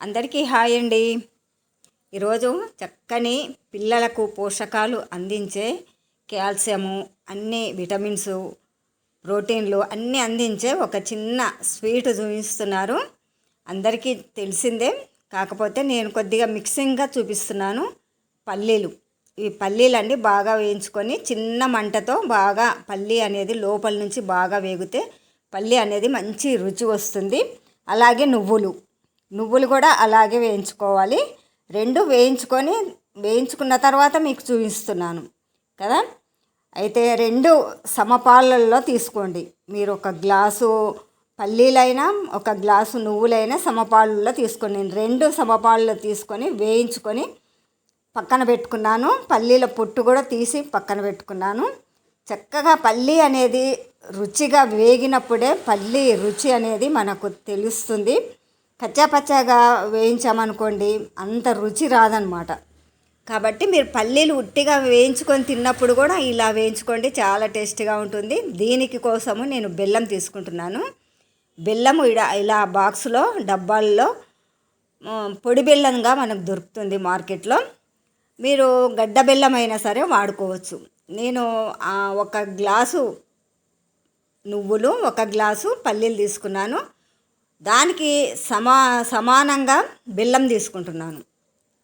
అందరికీ హాయ్ అండి. ఈరోజు చక్కని పిల్లలకు పోషకాలు అందించే కాల్షియము అన్ని విటమిన్స్ ప్రోటీన్లు అన్నీ అందించే ఒక చిన్న స్వీట్ చూపిస్తున్నారు. అందరికీ తెలిసిందే. కాకపోతే నేను కొద్దిగా మిక్సింగ్గా చూపిస్తున్నాను. పల్లీలు. ఈ పల్లీలు అండి బాగా వేయించుకొని చిన్న మంటతో బాగా పల్లీ అనేది లోపల నుంచి బాగా వేగితే పల్లి అనేది మంచి రుచి వస్తుంది. అలాగే నువ్వులు. నువ్వులు కూడా అలాగే వేయించుకోవాలి. రెండు వేయించుకొని వేయించుకున్న తర్వాత మీకు చూపిస్తున్నాను కదా? అయితే రెండు సమపాలల్లో తీసుకోండి. మీరు ఒక గ్లాసు పల్లీలైనా ఒక గ్లాసు నువ్వులైనా సమపాళ్ళలో తీసుకొని నేను రెండు సమపాలలో తీసుకొని వేయించుకొని పక్కన పెట్టుకున్నాను. పల్లీల పొట్టు కూడా తీసి పక్కన పెట్టుకున్నాను. చక్కగా పల్లి అనేది రుచిగా వేగినప్పుడే పల్లి రుచి అనేది మనకు తెలుస్తుంది. కచ్చాపచ్చాగా వేయించామనుకోండి అంత రుచి రాదనమాట. కాబట్టి మీరు పల్లీలు ఉట్టిగా వేయించుకొని తిన్నప్పుడు కూడా ఇలా వేయించుకోండి చాలా టేస్టీగా ఉంటుంది. దీనికి కోసము నేను బెల్లం తీసుకుంటున్నాను. బెల్లము ఇలా ఇలా బాక్స్లో డబ్బాల్లో పొడి బెల్లంగా మనకు దొరుకుతుంది మార్కెట్లో. మీరు గడ్డ బెల్లం అయినా సరే వాడుకోవచ్చు. నేను ఒక గ్లాసు నువ్వులు ఒక గ్లాసు పల్లీలు తీసుకున్నాను. దానికి సమా సమానంగా బెల్లం తీసుకుంటున్నాను.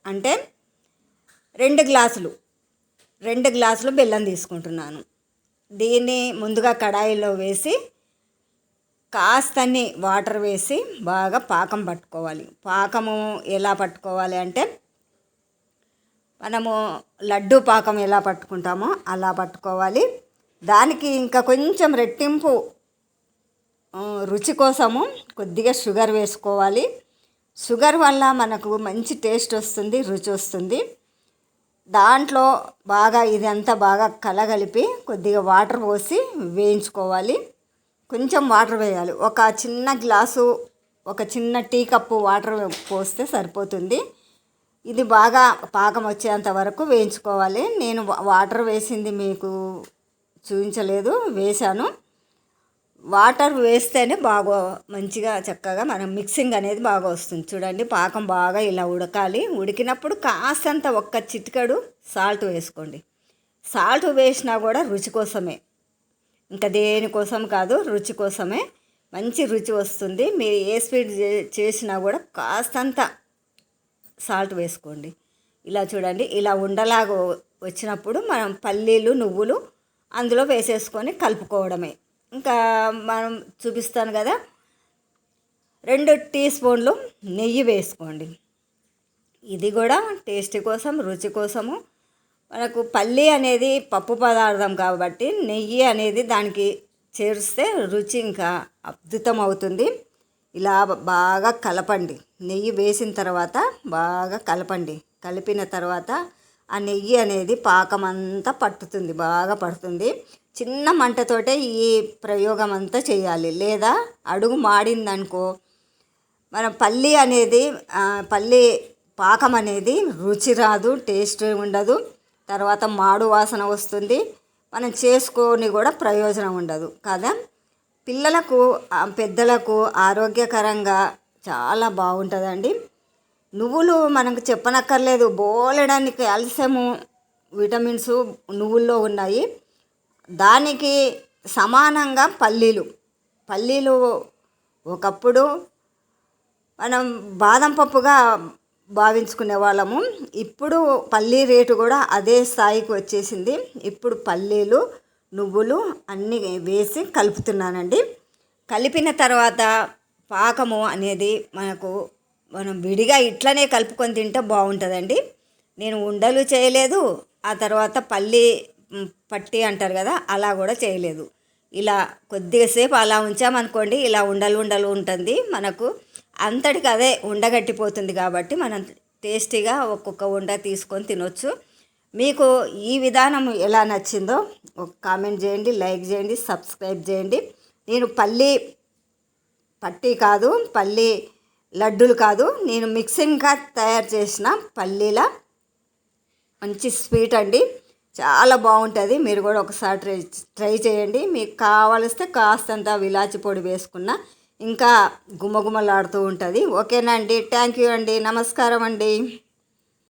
అంటే రెండు గ్లాసులు రెండు గ్లాసులు బెల్లం తీసుకుంటున్నాను. దీన్ని ముందుగా కడాయిలో వేసి కాస్తని వాటర్ వేసి బాగా పాకం పట్టుకోవాలి. పాకము ఎలా పట్టుకోవాలి అంటే మనము లడ్డు పాకం ఎలా పట్టుకుంటామో అలా పట్టుకోవాలి. దానికి ఇంకా కొంచెం రెట్టింపు రుచి కోసము కొద్దిగా షుగర్ వేసుకోవాలి. షుగర్ వల్ల మనకు మంచి టేస్ట్ వస్తుంది రుచి వస్తుంది. దాంట్లో బాగా ఇదంతా బాగా కలగలిపి కొద్దిగా వాటర్ పోసి వేయించుకోవాలి. కొంచెం వాటర్ వేయాలి. ఒక చిన్న గ్లాసు ఒక చిన్న టీ కప్పు వాటర్ పోస్తే సరిపోతుంది. ఇది బాగా పాకం వచ్చేంత వరకు వేయించుకోవాలి. నేను వాటర్ వేసింది మీకు చూపించలేదు వేశాను. వాటర్ వేస్తేనే బాగా మంచిగా చక్కగా మనం మిక్సింగ్ అనేది బాగా వస్తుంది. చూడండి పాకం బాగా ఇలా ఉడకాలి. ఉడికినప్పుడు కాస్తంత ఒక్క చిటికడు సాల్ట్ వేసుకోండి. సాల్ట్ వేసినా కూడా రుచి కోసమే. ఇంకా దేనికోసం కాదు రుచి కోసమే. మంచి రుచి వస్తుంది. మీరు ఏ స్వీట్ చేసినా కూడా కాస్తంత సాల్ట్ వేసుకోండి. ఇలా చూడండి ఇలా ఉండలాగా వచ్చినప్పుడు మనం పల్లీలు నువ్వులు అందులో వేసేసుకొని కలుపుకోవడమే. ఇంకా మనం చూపిస్తాను కదా. రెండు టీ స్పూన్లు నెయ్యి వేసుకోండి. ఇది కూడా టేస్ట్ కోసం రుచి కోసము. మనకు పల్లి అనేది పప్పు పదార్థం కాబట్టి నెయ్యి అనేది దానికి చేరిస్తే రుచి ఇంకా అద్భుతం అవుతుంది. ఇలా బాగా కలపండి. నెయ్యి వేసిన తర్వాత బాగా కలపండి. కలిపిన తర్వాత ఆ నెయ్యి అనేది పాకం అంతా పట్టుతుంది బాగా పడుతుంది. చిన్న మంటతోటే ఈ ప్రయోగం అంతా చేయాలి. లేదా అడుగు మాడిందనుకో మన పల్లి అనేది పల్లి పాకం అనేది రుచి రాదు టేస్ట్ ఉండదు. తర్వాత మాడు వాసన వస్తుంది. మనం చేసుకొని కూడా ప్రయోజనం ఉండదు కదా. పిల్లలకు పెద్దలకు ఆరోగ్యకరంగా చాలా బాగుంటుందండి. నువ్వులు మనకు చెప్పనక్కర్లేదు. బోలడానికి కాల్షియము విటమిన్స్ నువ్వుల్లో ఉన్నాయి. దానికి సమానంగా పల్లీలు. పల్లీలు ఒకప్పుడు మనం బాదం పప్పుగా భావించుకునే వాళ్ళము. ఇప్పుడు పల్లీ రేటు కూడా అదే స్థాయికి వచ్చేసింది. ఇప్పుడు పల్లీలు నువ్వులు అన్నీ వేసి కలుపుతున్నానండి. కలిపిన తర్వాత పాకము అనేది మనకు మనం విడిగా ఇట్లనే కలుపుకొని తింటే బాగుంటుందండి. నేను ఉండలు చేయలేదు ఆ తర్వాత పల్లి పట్టి అంటారు కదా అలా కూడా చేయలేదు. ఇలా కొద్దిగా సేపు అలా ఉంచామనుకోండి ఇలా ఉండలు ఉండలు ఉంటుంది. మనకు అంతటికి అదే ఉండగట్టిపోతుంది కాబట్టి మనం టేస్టీగా ఒక్కొక్క ఉండ తీసుకొని తినొచ్చు. మీకు ఈ విధానం ఎలా నచ్చిందో ఒక కామెంట్ చేయండి లైక్ చేయండి సబ్స్క్రైబ్ చేయండి. నేను పల్లి పట్టి కాదు పల్లి లడ్డూలు కాదు నేను మిక్సింగ్గా తయారు చేసిన పల్లీల. మంచి స్వీట్ అండి. చాలా బాగుంటుంది. మీరు కూడా ఒకసారి ట్రై ట్రై చేయండి. మీకు కావలిస్తే కాస్తంత విలాచి పొడి వేసుకున్న ఇంకా గుమ్మగుమ్మలాడుతూ ఉంటుంది. ఓకేనా అండి? థ్యాంక్ యూ అండి. నమస్కారం అండి.